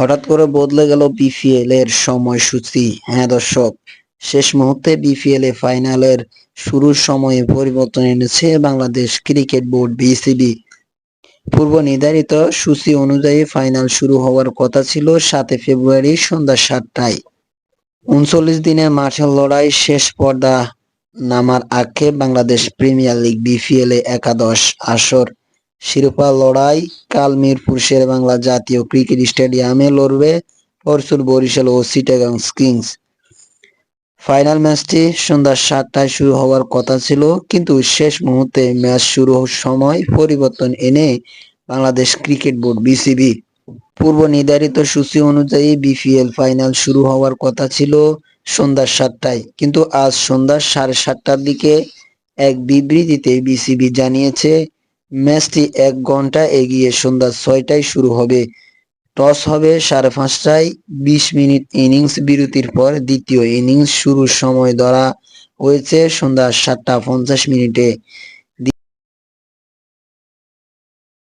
হঠাৎ করে বদলে গেল বিপিএল এর সময়সূচি। হ্যাঁ দর্শক, শেষ মুহূর্তে বিপিএল এ ফাইনালের শুরুর সময়ে পরিবর্তন এনেছে বাংলাদেশ ক্রিকেট বোর্ড বিসিবি পূর্ব নির্ধারিত সূচি অনুযায়ী ফাইনাল শুরু হওয়ার কথা ছিল সাতে ফেব্রুয়ারি সন্ধ্যা সাতটায়। উনচল্লিশ দিনের মাঠের লড়াই শেষ পর্দা নামার আগে বাংলাদেশ প্রিমিয়ার লিগ বিপিএল এ একাদশ আসর শিরোপা লড়াই, কাল মিরপুর শেরেবাংলা জাতীয় ক্রিকেট স্টেডিয়ামে লড়বে পরশুর বরিশাল ও সিটাগাং কিংস। ফাইনাল ম্যাচটি সন্ধ্যা সাতটায় শুরু হওয়ার কথা ছিল, কিন্তু শেষ মুহূর্তে ম্যাচ শুরু সময় পরিবর্তন এনে বাংলাদেশ ক্রিকেট বোর্ড, বিসিবি। পূর্ব নির্ধারিত সূচি অনুযায়ী বিপিএল ফাইনাল শুরু হওয়ার কথা ছিল সন্ধ্যা সাতটায়, কিন্তু আজ সন্ধ্যা সাড়ে সাতটার দিকে এক বিবৃতিতে বিসিবি জানিয়েছে ম্যাচটি এক ঘণ্টা এগিয়ে সন্ধ্যা ছয়টায় শুরু হবে। টস হবে সাড়ে পাঁচটায় বিশ মিনিট ইনিংস বিরতির পর দ্বিতীয় ইনিংস শুরুর সময় ধরা হয়েছে সন্ধ্যা সাতটা পঞ্চাশ মিনিটে।